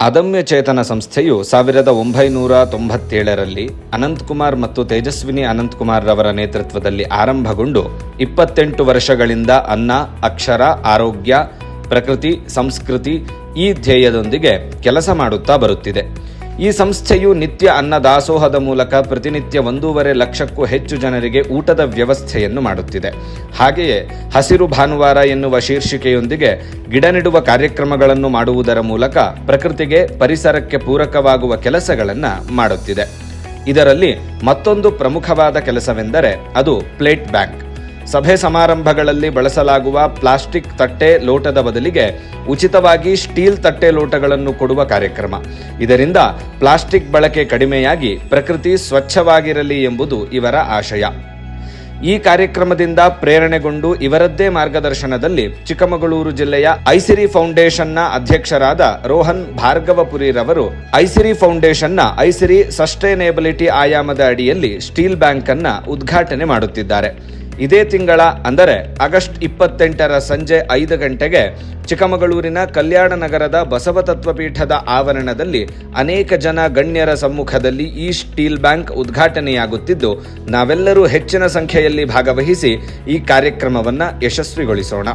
ಅದಮ್ಯ ಚೇತನ ಸಂಸ್ಥೆಯು ಸಾವಿರದ ಒಂಬೈನೂರ ತೊಂಬತ್ತೇಳರಲ್ಲಿ ಅನಂತಕುಮಾರ್ ಮತ್ತು ತೇಜಸ್ವಿನಿ ಅನಂತಕುಮಾರ್ ರವರ ನೇತೃತ್ವದಲ್ಲಿ ಆರಂಭಗೊಂಡು ಇಪ್ಪತ್ತೆಂಟು ವರ್ಷಗಳಿಂದ ಅನ್ನ, ಅಕ್ಷರ, ಆರೋಗ್ಯ, ಪ್ರಕೃತಿ, ಸಂಸ್ಕೃತಿ ಈ ಧ್ಯೇಯದೊಂದಿಗೆ ಕೆಲಸ ಮಾಡುತ್ತಾ ಬರುತ್ತಿದೆ. ಈ ಸಂಸ್ಥೆಯು ನಿತ್ಯ ಅನ್ನ ದಾಸೋಹದ ಮೂಲಕ ಪ್ರತಿನಿತ್ಯ ಒಂದೂವರೆ ಲಕ್ಷಕ್ಕೂ ಹೆಚ್ಚು ಜನರಿಗೆ ಊಟದ ವ್ಯವಸ್ಥೆಯನ್ನು ಮಾಡುತ್ತಿದೆ. ಹಾಗೆಯೇ ಹಸಿರು ಭಾನುವಾರ ಎನ್ನುವ ಶೀರ್ಷಿಕೆಯೊಂದಿಗೆ ಗಿಡ ನೆಡುವ ಕಾರ್ಯಕ್ರಮಗಳನ್ನು ಮಾಡುವುದರ ಮೂಲಕ ಪ್ರಕೃತಿಗೆ ಪರಿಸರಕ್ಕೆ ಪೂರಕವಾಗುವ ಕೆಲಸಗಳನ್ನು ಮಾಡುತ್ತಿದೆ. ಇದರಲ್ಲಿ ಮತ್ತೊಂದು ಪ್ರಮುಖವಾದ ಕೆಲಸವೆಂದರೆ ಅದು ಪ್ಲೇಟ್ ಬ್ಯಾಂಕ್. ಸಭೆ ಸಮಾರಂಭಗಳಲ್ಲಿ ಬಳಸಲಾಗುವ ಪ್ಲಾಸ್ಟಿಕ್ ತಟ್ಟೆ ಲೋಟದ ಬದಲಿಗೆ ಉಚಿತವಾಗಿ ಸ್ಟೀಲ್ ತಟ್ಟೆ ಲೋಟಗಳನ್ನು ಕೊಡುವ ಕಾರ್ಯಕ್ರಮ. ಇದರಿಂದ ಪ್ಲಾಸ್ಟಿಕ್ ಬಳಕೆ ಕಡಿಮೆಯಾಗಿ ಪ್ರಕೃತಿ ಸ್ವಚ್ಛವಾಗಿರಲಿ ಎಂಬುದು ಇವರ ಆಶಯ. ಈ ಕಾರ್ಯಕ್ರಮದಿಂದ ಪ್ರೇರಣೆಗೊಂಡು ಇವರದ್ದೇ ಮಾರ್ಗದರ್ಶನದಲ್ಲಿ ಚಿಕ್ಕಮಗಳೂರು ಜಿಲ್ಲೆಯ ಐಸಿರಿ ಫೌಂಡೇಶನ್ನ ಅಧ್ಯಕ್ಷರಾದ ರೋಹನ್ ಭಾರ್ಗವಪುರಿರವರು ಐಸಿರಿ ಫೌಂಡೇಶನ್ನ ಐಸಿರಿ ಸಸ್ಟೈನೇಬಿಲಿಟಿ ಆಯಾಮದ ಅಡಿಯಲ್ಲಿ ಸ್ಟೀಲ್ ಬ್ಯಾಂಕ್ ಅನ್ನ ಉದ್ಘಾಟನೆ ಮಾಡುತ್ತಿದ್ದಾರೆ. ಇದೇ ತಿಂಗಳ ಅಂದರೆ ಆಗಸ್ಟ್ ಇಪ್ಪತ್ತೆಂಟರ ಸಂಜೆ ಐದು ಗಂಟೆಗೆ ಚಿಕ್ಕಮಗಳೂರಿನ ಕಲ್ಯಾಣ ನಗರದ ಬಸವ ತತ್ವಪೀಠದ ಆವರಣದಲ್ಲಿ ಅನೇಕ ಜನ ಗಣ್ಯರ ಸಮ್ಮುಖದಲ್ಲಿ ಈ ಸ್ಟೀಲ್ ಬ್ಯಾಂಕ್ ಉದ್ಘಾಟನೆಯಾಗುತ್ತಿದ್ದು, ನಾವೆಲ್ಲರೂ ಹೆಚ್ಚಿನ ಸಂಖ್ಯೆಯಲ್ಲಿ ಭಾಗವಹಿಸಿ ಈ ಕಾರ್ಯಕ್ರಮವನ್ನು ಯಶಸ್ವಿಗೊಳಿಸೋಣ.